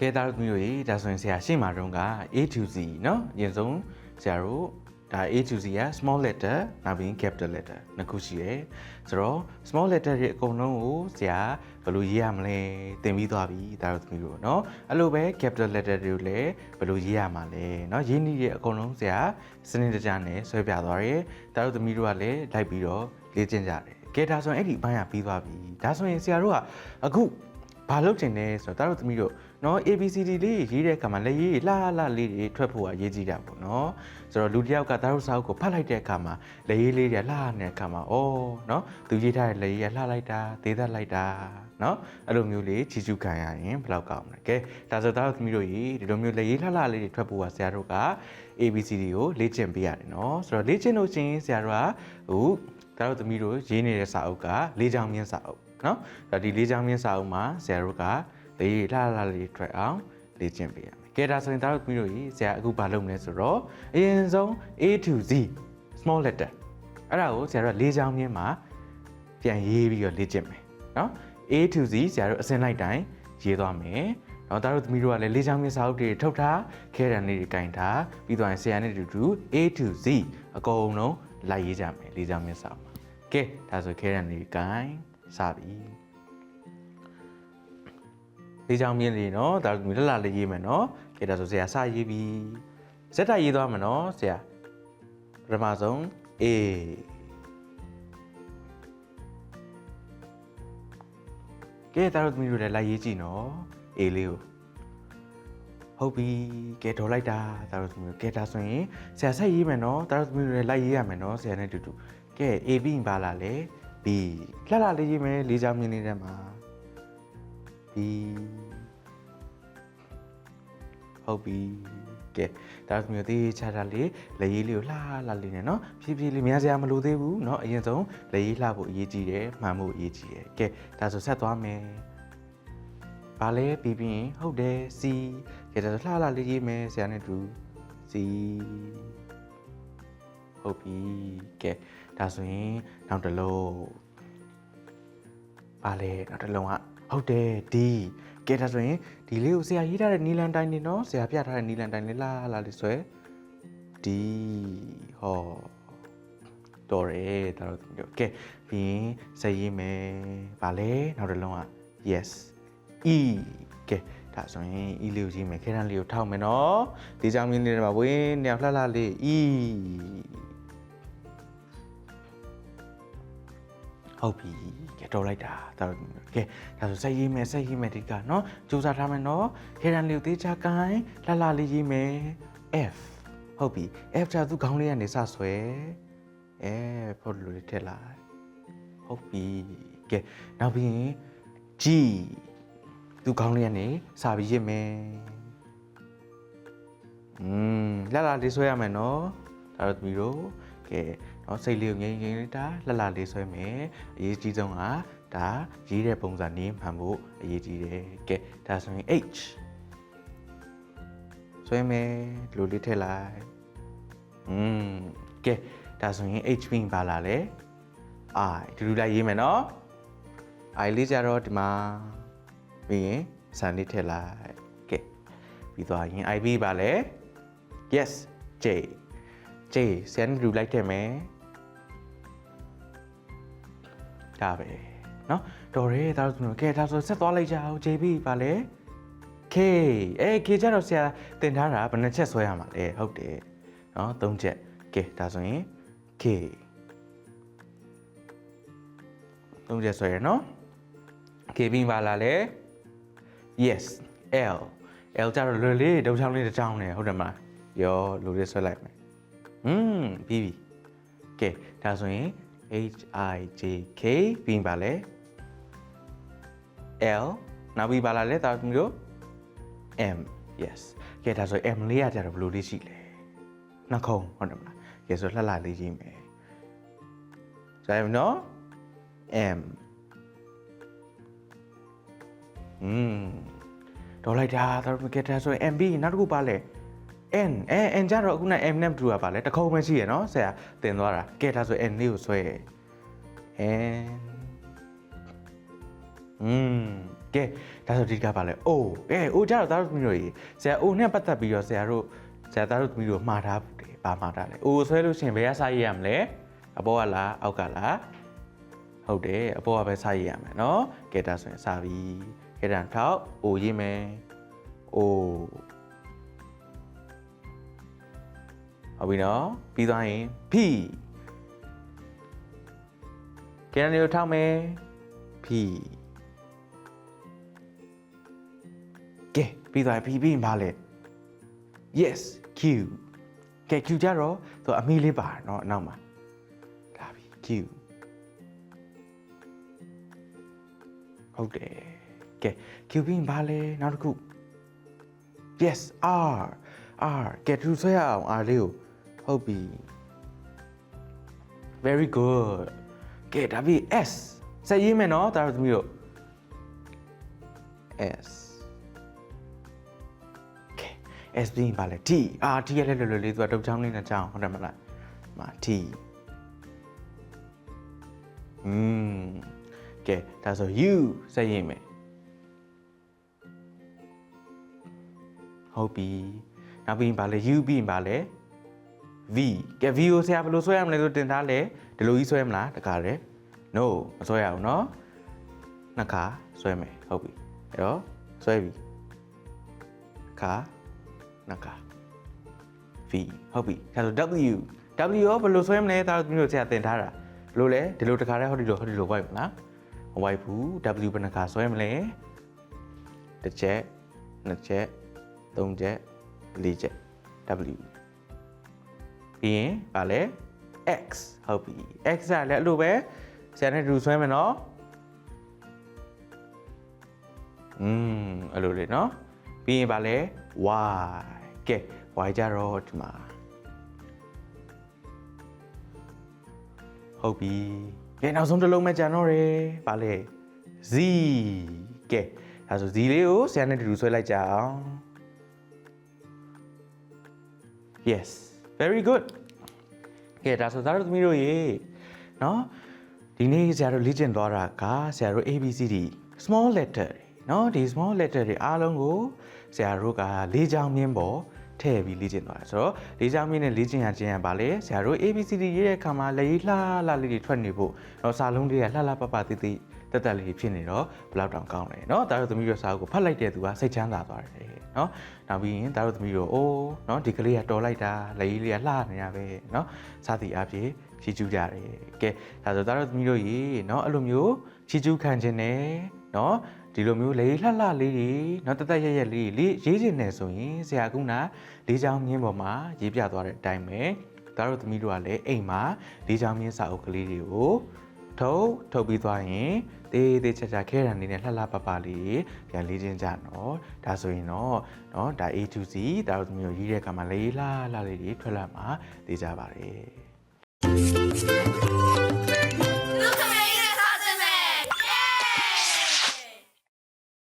ကဲသားတို့သမီးတို့ရေဒါဆိုရင်ဆရာရှေ့မှာတုန်းက A to Z เนาะအရင်ဆုံးဆရာတို့ဒါ A to Z က small letter နောက်ပြီး capital letter နှစ်ခုရှိတယ်ဆိုတော့ small letter တွေအကုန်လုံးကိုဆရာဘယ်လိုရေးရမလဲသင်ပြီးသွားပြီဒါတို့သမီးတို့เนาะအဲ့လိုပဲ capital letter တွေကိုလည်းဘယ်လိုရေးရမှာလဲเนาะရေးနည်းတွေအကုန်လုံးဆရာစနစ်တကျနဲ့ဆွဲပြသွားတယ်ဒါတို့သမီးတို့ကလည်းလိုက်ပြီးတော့လေ့ကျင့်ကြတယ်ကဲဒါဆိုရင်အဲ့ဒီအပိုင်းကပြီးသွားပြီဒါဆိုရင်ဆရာတို့ကအခု ဘာလုပ်တင်လဲဆိုတော့တားတို့သမီးတို့ နော် ABCD လေးရေးတဲ့အခါမှာလက်ရေးလှလှလေးတွေထွက်ဖို့ကအရေးကြီးတာပေါ့နော်ဆိုတော့လူတစ်ယောက်ကသားရုပ်စာအုပ်ကိုဖတ်လိုက်တဲ့အခါမှာလက်ရေးလေးတွေလှနေတဲ့အခါမှာအော်နော်သူရေးထားတဲ့လက်ရေးကလှလိုက်တာဒေသလိုက်တာနော်အဲ့လိုမျိုးလေးချီချူခံရရင်ဘယ်လောက်ကောင်းမလဲကဲဒါဆိုသားသမီးတို့ရေဒီလိုမျိုးလက်ရေးလှလှလေးတွေထွက်ဖို့ကဆရာတို့က ABCD ကိုလေ့ကျင့်ပေးရတယ်နော်ဆိုတော့လေ့ကျင့်လို့ချင်းဆရာတို့ကဟိုသားတို့သမီးတို့ရေးနေတဲ့စာအုပ်ကလေးချောင်းမြင့်စာအုပ်နော်ဒါဒီလေးချောင်းမြင့်စာအုပ်မှာဆရာတို့က လေးလှလှလေးထွက်အောင်လေ့ကျင့်ပေးရမယ်ကဲဒါဆိုရင်ဒါတို့ပြီးလို့ရဆရာအခုဘာလုပ်မလဲဆိုတော့အရင်ဆုံး A to Z small letter အဲ့ဒါကိုဆရာတို့ကလေးချောင်းမြင့်မှာပြန်ရေးပြီးတော့လေ့ကျင့်မယ်နော် A to Z ဆရာတို့အစင်လိုက်တိုင်းရေးသွားမယ်တော့ဒါတို့သမီးတို့ကလည်းလေးချောင်းမြင့်စာအုပ်တွေထုတ်ထားခဲတံလေးတွေကင်ထားပြီးတော့ဆရာနဲ့တူတူ A to Z အကုန်လုံးလိုက်ရေးကြမယ်လေးချောင်းမြင့်စာအုပ်မှာကဲဒါဆိုခဲတံလေးတွေကင်စပြီ လေးချောင်းမြင့်လေးနော်ဒါတို့လက်လာလေးရေးမယ်နော်ကဲဒါဆိုဆရာစရေးပြီဇက်တိုက်ရေးသွားမယ်နော်ဆရာပထမဆုံး A ကဲဒါတို့သမီးတို့လည်းလိုက်ရေးကြည့်နော် A လေးကိုဟုတ်ပြီကဲဒေါ်လိုက်တာဒါတို့သမီးတို့ကဲဒါဆိုရင်ဆရာဆက်ရေးမယ်နော်ဒါတို့သမီးတို့လည်းလိုက်ရေးရမယ်နော်ဆရာနဲ့တူတူကဲ A ပြီးရင်ပါလာလေ B လှလှလေးရေးမယ်လေးချောင်းမြင့်လေးထဲမှာ ပြီဟုတ်ပြီကဲဒါဆိုမျိုးသေးချာချာလေးလက်ရည်လေးကိုလှလှလေးနဲ့နော်ဖြည်းဖြည်းလေးများစရာမလိုသေးဘူးနော်အရင်ဆုံးလက်ရည်လှဖို့အရေးကြီးတယ်မှန်ဖို့အရေးကြီးတယ်ကဲဒါဆိုဆက်သွားမယ်ဘာလဲပြီးပြီးဟုတ်တယ်စီကဲဒါဆိုလှလှလေးရေးမယ်ဆရာနဲ့တူစီဟုတ်ပြီကဲဒါဆိုရင်နောက်တစ်လုံးဘာလဲနောက်တစ်လုံးက ဟုတ်တယ် D ကဲဒါဆိုရင်ဒီလေးကိုဆရာရေးထားတဲ့နီလန်တိုင်းနေနော်ဆရာပြထားတဲ့နီလန်တိုင်းလေးလာလာလေးဆွဲ D ဟောတော်တယ်ဒါတော့ကဲပြီးရင်ဆက်ရေးမယ်ဘာလဲနောက်တစ်လုံးက yes E ကဲဒါဆိုရင် E လေးကိုရေးမယ်ခဲတန်းလေးကိုထောက်မယ်နော်ဒီကြောင်မြင်းလေးတွေမှာဝင်နေအောင်လှလှလေး E ဟုတ်ပြီကဲတော့လိုက်တာဒါတော့ကဲဒါဆိုဆက်ရေးမယ်ဆက်ရေးမယ်ဒီကနော်စူးစမ်းထားမယ်နော်ခေရန်လေးကိုသေးချာကိုင်းလှလှလေးရေးမယ် F ဟုတ်ပြီ F ချာသူခေါင်းလေးကနေစဆွဲအဲဖို့လိုလေးထည့်လိုက်ဟုတ်ပြီကဲနောက်ပြီးရင် G သူခေါင်းလေးကနေစပြီးရေးမယ်อืมလှလှလေးဆွဲရမယ်နော်ဒါတော့သမီးတို့ကဲ နော်စိတ်လေးကိုငြိမ်ငြိမ်လေးတာလှလှလေးဆွဲမယ်အရေးကြီးဆုံးကဒါရေးတဲ့ပုံစံနင်းမှန်ဖို့အရေးကြီးတယ်ကဲဒါဆိုရင် H ဆွဲမယ်ဒီလိုလေးထည့်လိုက်อืมကဲဒါဆိုရင် H pin ပါလာလဲ I ဒီလိုလိုက်ရေးမယ်နော် I လေးကြတော့ဒီမှာပြီးရင်စံလေးထည့်လိုက်ကဲပြီးသွားရင် I ပြီးပါလဲ Yes J J စံဒီလိုလိုက်ထည့်မယ် ဒါပဲเนาะတော်ရဲဒါဆိုကဲဒါဆိုဆက်သွားလိုက်ကြအောင် JB ပါလေ K အဲ K ကြတော့ဆရာတင်ထားတာဘယ်နှချက်ဆွဲရမှာလဲဟုတ်တယ်เนาะ၃ချက်ကဲဒါဆိုရင် K ၃ချက်ဆွဲရနော် K ပြီးပါလာလေ yes L L ကြတော့လွယ်လေးဒုံချောင်းလေးတစ်ချောင်းနေဟုတ်တယ်မလားရောလူလေးဆွဲလိုက်မယ်อืมပြီးပြီကဲဒါဆိုရင် H I J K ပြီးပါလေ L နောက်ပြီးပါလာလေတာမျိုး M yes ကဲဒါဆို M လေးရကြတော့ဘယ်လိုလေးရှိလဲနှခုံးဟုတ်တယ်မလားကဲဆိုလှလှလေးရေးမယ်ဇာတ်နော် M อืมဒေါ်လိုက်တာတော့ကဲဒါဆိုရင် MB နောက်တစ်ခုပါလဲ N အဲ N ကြတော့အခုန M နဲ့တူတာပါလဲတခုံးပဲရှိရနော်ဆရာတင်သွားတာကဲဒါဆို N လေးကိုဆွဲ N อืมကကဲဒါဆိုဒီကပါလဲအိုးကဲအိုးကြတော့သားတို့သမီးတို့ရေဆရာအိုးနဲ့ပတ်သက်ပြီးတော့ဆရာတို့ဆရာသားတို့သမီးတို့မှားထားဘူးတယ်ပါမှားထားတယ်အိုးဆွဲလို့ရှရင်ဘယ်ကစာရေးရမလဲအပေါ်ကလားအောက်ကလားဟုတ်တယ်အပေါ်ကပဲစာရေးရမယ်နော်ကဲဒါဆိုရင်စာပြီးကဲဒါထောက်အိုးရေးမယ်အိုး ဟုတ်ပြီနော်ပြီးသွားရင် P ကဲဒါနေကိုထောက်မယ် P ကဲပြီးသွားပြီ P ပြီးရင်ဘာလဲ yes Q ကဲ Q ကြတော့သူအမီလေးပါเนาะအနောက်မှာလာပြီ Q ဟုတ်တယ်ကဲ Q ပြီးရင်ဘာလဲနောက်တစ်ခု yes R R ကဲသူဆွဲရအောင် R လေးကို ဟုတ်ပြီ very good ကဲဒါပြီး S စက်ရေးမယ်နော်ဒါတို့သမီးတို့ S ကဲ S ပြီးရင်ပါလေ T အာ T ရလဲလွယ်လွယ်လေးသူကတုတ်ချောင်းလေးနဲ့ကြောင်းဟုတ်တယ်မလားမှာ T อืมကဲဒါဆို U စက်ရေးမယ်ဟုတ်ပြီနောက်ပြီးရင်ပါလေ U ပြီးရင်ပါလေ V ကဲ V ကိုဆရာဘယ်လိုဆွဲရမလဲဆိုတင်ထားလဲဒီလိုကြီးဆွဲမလားတခါတည်း no မဆွဲရအောင်เนาะနှစ်ခါဆွဲမယ်ဟုတ်ပြီအဲ့တော့ဆွဲပြီခါနှစ်ခါ V ဟုတ်ပြီဒါဆို W W ရောဘယ်လိုဆွဲမလဲဒါတို့မျိုးဆရာတင်ထားတာဘယ်လိုလဲဒီလိုတခါတည်းဟောဒီလိုဟောဒီလို white မလားမ white ဘူး W ဘယ်နှခါဆွဲမလဲတစ်ချက်နှစ်ချက်သုံးချက်လေးချက် W ပြီးရင်ဗာလဲ x ဟုတ်ပြီ x ကလည်းအဲ့လိုပဲဆရာနဲ့တူဆွဲမယ်နော်อืมအဲ့လိုလေနော်ပြီးရင်ဗာလဲ y ကဲ y ကြတော့ဒီမှာဟုတ်ပြီကဲနောက်ဆုံးတစ်လုံးမဲ့ကြံတော့တယ်ဗာလဲ z ကဲဒါဆို z လေးကိုဆရာနဲ့တူတူဆွဲလိုက်ကြအောင် yes very good ကဲဒါဆိုသားတို့သမီးတို့ရေနော်ဒီနေ့ဆရာတို့လေ့ကျင့်သွားတာကဆရာတို့ ABCD small letter တွေနော်ဒီ small letter တွေအားလုံးကိုဆရာတို့ကလေးချောင်းမြင်းပေါ် ထည့်ပြီးလေ့ကျင့်သွားတယ်ဆိုတော့လေးချောင်းမြင်းနဲ့လေ့ကျင့်ရခြင်းရပါလေဆရာတို့ ABCD ရေးတဲ့အခါမှာလေလှလှလေးတွေထွက်နေဖို့တော့စာလုံးတွေကလှလှပပတိတိတက်တက်လေးဖြစ်နေတော့ဘယ်လောက်တောင်ကောင်းလဲเนาะဒါတို့သမီးတို့စာအုပ်ကိုဖတ်လိုက်တဲ့သူကစိတ်ချမ်းသာသွားတယ်เนาะနောက်ပြီးရင်ဒါတို့သမီးတို့အိုးเนาะဒီကလေးကတော်လိုက်တာလေကြီးလေးကလှနေတာပဲเนาะစသည်အဖြစ်ချီကျူးကြတယ်ကဲဒါဆိုဒါတို့သမီးတို့ရေเนาะအဲ့လိုမျိုး ချီကျူးခံခြင်းနဲ့เนาะဒီလိုမျိုးလေလှလှလေးတွေเนาะတသက်ရက်ရက်လေးလေးရေးခြင်းနဲ့ဆိုရင်ဆရာကနာလေးချောင်းမြင်းပေါ်မှာရေးပြသွားတဲ့အတိုင်းပဲဒါတို့သမီးတို့ကလည်းအိမ်မှာလေးချောင်းမြင်းစာအုပ်ကလေးတွေကို ထုတ်ထုတ်ပြီးသွားရင်တေးသေးချာချာခဲရံနေနဲ့လှလှပပလေးပြန်လေးချင်းကြနော်ဒါဆိုရင်တော့เนาะဒါ A to Z ဒါတို့မျိုးရေးတဲ့အခါမှာလေးလှလှလေးတွေထွက်လာမှာသိကြပါတယ်